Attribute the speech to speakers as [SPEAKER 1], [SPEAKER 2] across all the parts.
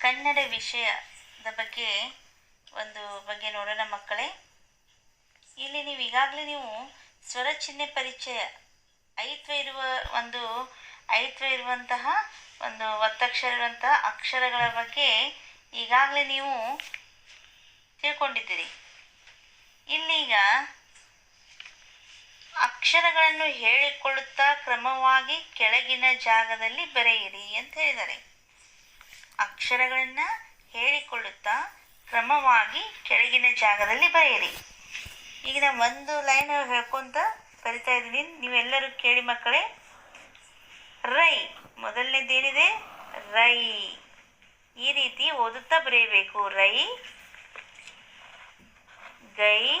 [SPEAKER 1] ಕನ್ನಡ ವಿಷಯದ ಬಗ್ಗೆ ಒಂದು ಬಗ್ಗೆ ನೋಡೋಣ ಮಕ್ಕಳೇ. ಇಲ್ಲಿ ನೀವು ಈಗಾಗಲೇ ನೀವು ಸ್ವರ ಚಿಹ್ನೆ ಪರಿಚಯ, ಐತ್ವ ಇರುವ ಒಂದು, ಐತ್ವ ಇರುವಂತಹ ಒಂದು ಒತ್ತಕ್ಷರ ಇರುವಂತಹ ಅಕ್ಷರಗಳ ಬಗ್ಗೆ ಈಗಾಗಲೇ ನೀವು ತಿಳ್ಕೊಂಡಿದ್ದೀರಿ. ಇಲ್ಲೀಗ ಅಕ್ಷರಗಳನ್ನು ಹೇಳಿಕೊಳ್ಳುತ್ತಾ ಕ್ರಮವಾಗಿ ಕೆಳಗಿನ ಜಾಗದಲ್ಲಿ ಬರೆಯಿರಿ ಅಂತ ಹೇಳಿದ್ದಾರೆ ಅಕ್ಷರಗಳನ್ನು ಹೇಳಿಕೊಳ್ಳುತ್ತಾ ಕ್ರಮವಾಗಿ ಕೆಳಗಿನ ಜಾಗದಲ್ಲಿ ಬರೆಯಿರಿ. ಈಗ ನಾನು ಒಂದು ಲೈನ್ ಹೇಳ್ಕೊಂತ ಬರಿತಾ ಇದ್ದೀನಿ. ನೀವೆಲ್ಲರೂ ಕೇಳಿ ಮಕ್ಕಳೇ. ರೈ, ಮೊದಲನೇದೇನಿದೆ? ರೈ. ಈ ರೀತಿ ಓದುತ್ತಾ ಬರೆಯಬೇಕು. ರೈ, ಗೈ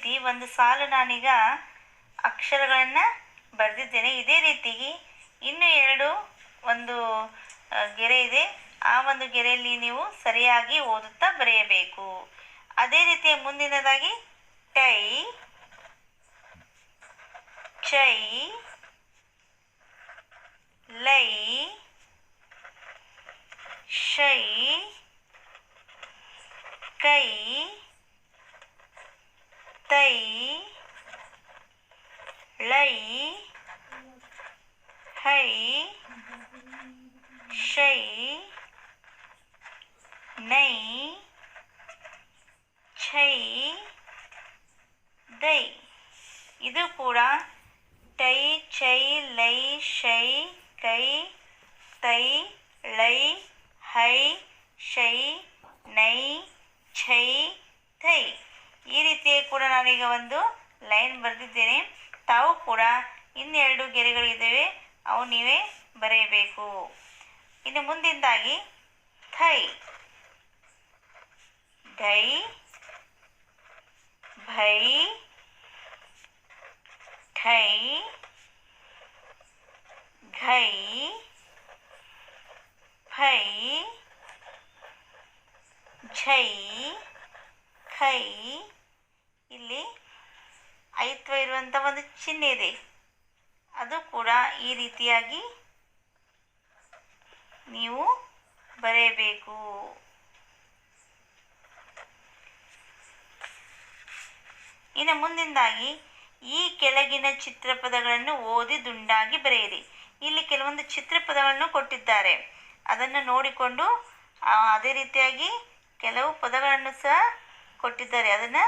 [SPEAKER 1] ರೀತಿ ಒಂದು ಸಾಲು ನಾನೀಗ ಅಕ್ಷರಗಳನ್ನು ಬರೆದಿದ್ದೇನೆ. ಇದೇ ರೀತಿ ಇನ್ನು ಎರಡು ಒಂದು ಗೆರೆ ಇದೆ. ಆ ಒಂದು ಗೆರೆಯಲ್ಲಿ ನೀವು ಸರಿಯಾಗಿ ಓದುತ್ತಾ ಬರೆಯಬೇಕು. ಅದೇ ರೀತಿಯ ಮುಂದಿನದಾಗಿ ಟೈ, ಚೈ, ಲೈ, ಶೈ, ಕೈ ತೈ ಲೈ ಹೈ ಶೈ ನೈ ಛೈ ದೈ ಇದು ಕೂಡ ಟೈ ಚೈ ಲೈ ಶೈ ಕೈ ತೈ ಲೈ ಹೈ ಶೈ ನೈ ಛೈ ಥೈ ಈ ರೀತಿ ಕೂಡ ನಾನೀಗ ಒಂದು ಲೈನ್ ಬರೆದಿದ್ದೇನೆ. ತಾವು ಕೂಡ ಇನ್ನೆರಡು ಗೆರೆಗಳಿದ್ದಾವೆ ಅವು ನೀವೇ ಬರೆಯಬೇಕು. ಇನ್ನು ಮುಂದಿಂದಾಗಿ ಥೈ. ಢೈ ಭೈ, ಠೈ, ಘೈ, ಫೈ, ಝೈ ಖೈ ಇಲ್ಲಿ ಐತ್ವ ಇರುವಂಥ ಒಂದು ಚಿಹ್ನೆ ಇದೆ. ಅದು ಕೂಡ ಈ ರೀತಿಯಾಗಿ ನೀವು ಬರೆಯಬೇಕು. ಇನ್ನು ಮುಂದಿಂದಾಗಿ ಈ ಕೆಳಗಿನ ಚಿತ್ರಪದಗಳನ್ನು ಓದಿ ದುಂಡಾಗಿ ಬರೆಯಿರಿ. ಇಲ್ಲಿ ಕೆಲವೊಂದು ಚಿತ್ರಪದಗಳನ್ನು ಕೊಟ್ಟಿದ್ದಾರೆ. ಅದನ್ನು ನೋಡಿಕೊಂಡು ಅದೇ ರೀತಿಯಾಗಿ ಕೆಲವು ಪದಗಳನ್ನು ಸಹ ಕೊಟ್ಟಿದ್ದಾರೆ. ಅದನ್ನು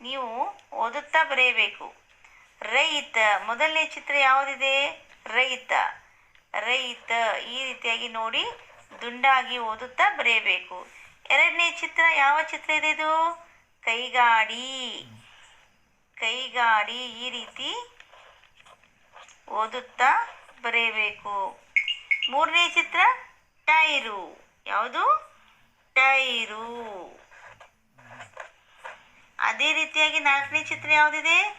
[SPEAKER 1] ನೀವು ಓದುತ್ತಾ ಬರೆಯಬೇಕು. ರೈತ, ಮೊದಲನೇ ಚಿತ್ರ ಯಾವುದಿದೆ? ರೈತ. ರೈತ ಈ ರೀತಿಯಾಗಿ ನೋಡಿ ದುಂಡಾಗಿ ಓದುತ್ತಾ ಬರೆಯಬೇಕು. ಎರಡನೇ ಚಿತ್ರ ಯಾವ ಚಿತ್ರ ಇದೆ ಇದು? ಕೈಗಾಡಿ. ಕೈಗಾಡಿ ಈ ರೀತಿ ಓದುತ್ತಾ ಬರೆಯಬೇಕು. ಮೂರನೇ ಚಿತ್ರ ಟೈರು. ಯಾವುದು? ಟೈರು. ಅದೇ ರೀತಿಯಾಗಿ ನಾಲ್ಕನೇ ಚಿತ್ರ ಯಾವುದಿದೆ?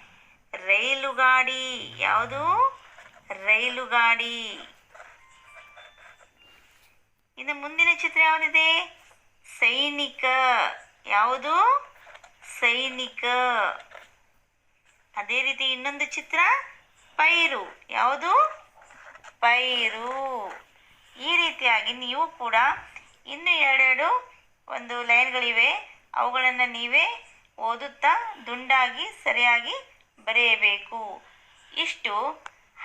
[SPEAKER 1] ರೈಲು ಗಾಡಿ ಯಾವುದು? ರೈಲು ಗಾಡಿ ಇನ್ನು ಮುಂದಿನ ಚಿತ್ರ ಯಾವುದಿದೆ? ಸೈನಿಕ. ಯಾವುದು? ಸೈನಿಕ. ಅದೇ ರೀತಿ ಇನ್ನೊಂದು ಚಿತ್ರ, ಪೈರು. ಯಾವುದು? ಪೈರು. ಈ ರೀತಿಯಾಗಿ ನೀವು ಕೂಡ ಇನ್ನು ಎರಡೆರಡು ಒಂದು ಲೈನ್ಗಳಿವೆ. ಅವುಗಳನ್ನು ನೀವೇ ಓದುತ್ತಾ ದುಂಡಾಗಿ ಸರಿಯಾಗಿ ಬರೆಯಬೇಕು. ಇಷ್ಟು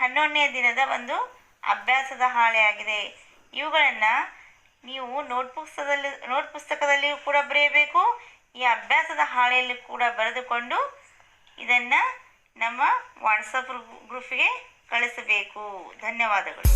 [SPEAKER 1] ಹನ್ನೊಂದನೇ ದಿನದ ಒಂದು ಅಭ್ಯಾಸದ ಹಾಳೆಯಾಗಿದೆ. ಇವುಗಳನ್ನು ನೀವು ನೋಟ್ ಪುಸ್ತಕದಲ್ಲಿ, ನೋಟ್ ಪುಸ್ತಕದಲ್ಲಿಯೂ ಕೂಡ ಬರೆಯಬೇಕು, ಈ ಅಭ್ಯಾಸದ ಹಾಳೆಯಲ್ಲಿ ಕೂಡ ಬರೆದುಕೊಂಡು ಇದನ್ನು ನಮ್ಮ ವಾಟ್ಸಪ್ ಗ್ರೂಪಿಗೆ ಕಳಿಸಬೇಕು. ಧನ್ಯವಾದಗಳು.